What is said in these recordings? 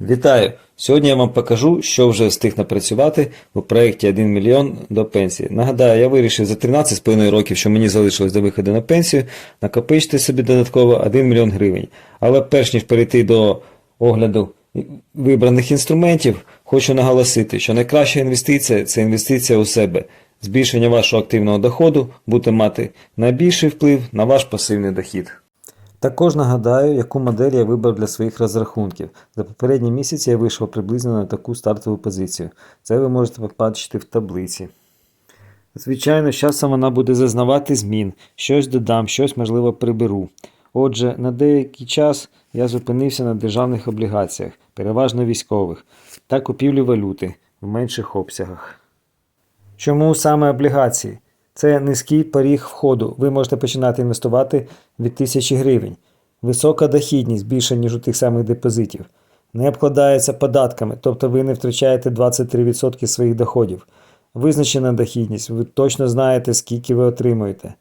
Вітаю! Сьогодні я вам покажу, що вже встиг напрацювати у проєкті 1 мільйон до пенсії. Нагадаю, я вирішив за 13,5 років, що мені залишилось до виходу на пенсію, накопичити собі додатково 1 мільйон гривень. Але перш ніж перейти до огляду вибраних інструментів, хочу наголосити, що найкраща інвестиція це інвестиція у себе. Збільшення вашого активного доходу буде мати найбільший вплив на ваш пасивний дохід. Також нагадаю, яку модель я вибрав для своїх розрахунків. За попередні місяці я вийшов приблизно на таку стартову позицію. Це ви можете побачити в таблиці. Звичайно, з часом вона буде зазнавати змін. Щось додам, щось можливо приберу. Отже, на деякий час я зупинився на державних облігаціях, переважно військових, та купівлі валюти в менших обсягах. Чому саме облігації? Це низький поріг входу. Ви можете починати інвестувати від 1000 гривень. Висока дохідність більше, ніж у тих самих депозитів. Не обкладається податками, тобто ви не втрачаєте 23% своїх доходів. Визначена дохідність, ви точно знаєте, скільки ви отримуєте.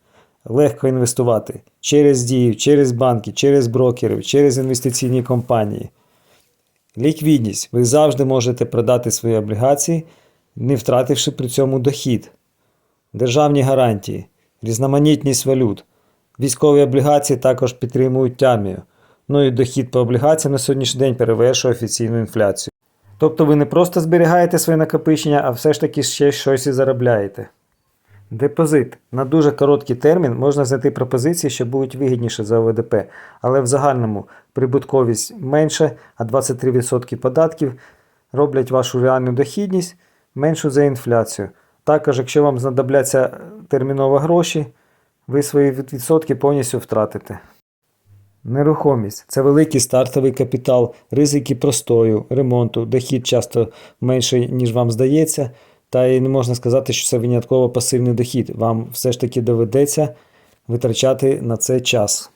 Легко інвестувати через дію, через банки, через брокерів, через інвестиційні компанії. Ліквідність. Ви завжди можете продати свої облігації, не втративши при цьому дохід. Державні гарантії, різноманітність валют. Військові облігації також підтримують армію. Ну і дохід по облігаціям на сьогоднішній день перевершує офіційну інфляцію. Тобто ви не просто зберігаєте своє накопичення, а все ж таки ще щось і заробляєте. Депозит. На дуже короткий термін можна знайти пропозиції, що будуть вигідніше за ОВДП, але в загальному прибутковість менша, а 23% податків роблять вашу реальну дохідність меншу за інфляцію. Також, якщо вам знадобляться терміново гроші, ви свої відсотки повністю втратите. Нерухомість це великий стартовий капітал, ризики простою, ремонту, дохід часто менший, ніж вам здається, та й не можна сказати, що це винятково пасивний дохід. Вам все ж таки доведеться витрачати на це час.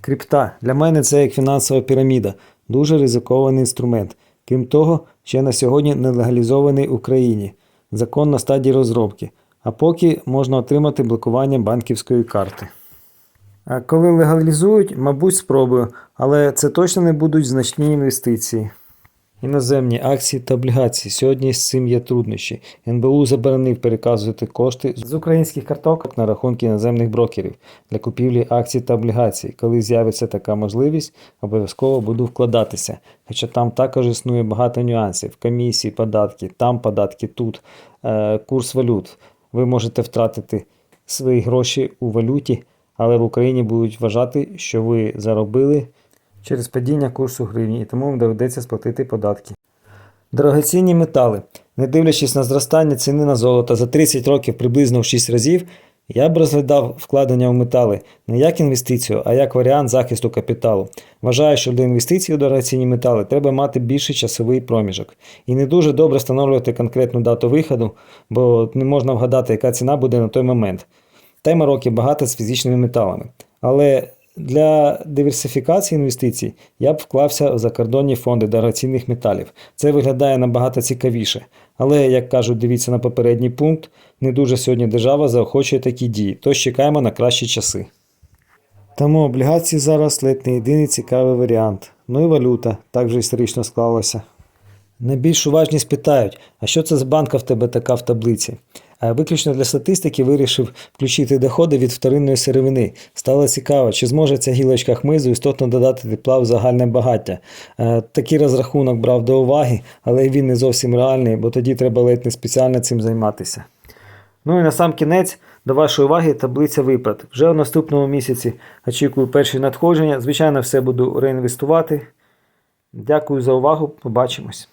Крипта для мене це як фінансова піраміда, дуже ризикований інструмент. Крім того, ще на сьогодні не легалізований в Україні. Закон на стадії розробки, а поки можна отримати блокування банківської карти. Коли легалізують, мабуть, спробую, але це точно не будуть значні інвестиції. Іноземні акції та облігації. Сьогодні з цим є труднощі. НБУ заборонив переказувати кошти з українських карток на рахунки іноземних брокерів для купівлі акцій та облігацій. Коли з'явиться така можливість, обов'язково буду вкладатися. Хоча там також існує багато нюансів: комісії, податки, там податки, тут е, курс валют. Ви можете втратити свої гроші у валюті, але в Україні будуть вважати, що ви заробили через падіння курсу гривні, і тому вам доведеться сплатити податки. Дорогоцінні метали. Не дивлячись на зростання ціни на золото за 30 років приблизно в 6 разів, я б розглядав вкладення в метали не як інвестицію, а як варіант захисту капіталу. Вважаю, що для інвестицій у дорогоцінні метали треба мати більший часовий проміжок. І не дуже добре встановлювати конкретну дату виходу, бо не можна вгадати, яка ціна буде на той момент. Тема роки багата з фізичними металами. Але для диверсифікації інвестицій я б вклався в закордонні фонди дорогоцінних металів. Це виглядає набагато цікавіше. Але, як кажуть, дивіться на попередній пункт, не дуже сьогодні держава заохочує такі дії, тож чекаємо на кращі часи. Тому облігації зараз ледь не єдиний цікавий варіант. Ну і валюта, так вже історично склалося. Найбільш уважність питають, а що це за банка в тебе така в таблиці? А виключно для статистики вирішив включити доходи від вторинної сировини. Стало цікаво, чи зможе ця гілочка хмизу істотно додати тепла в загальне багаття. Е, Такий розрахунок брав до уваги, але він не зовсім реальний, бо тоді треба ледь не спеціально цим займатися. Ну і на сам кінець до вашої уваги таблиця виплат. Вже в наступному місяці очікую перші надходження. Звичайно, все буду реінвестувати. Дякую за увагу. Побачимось.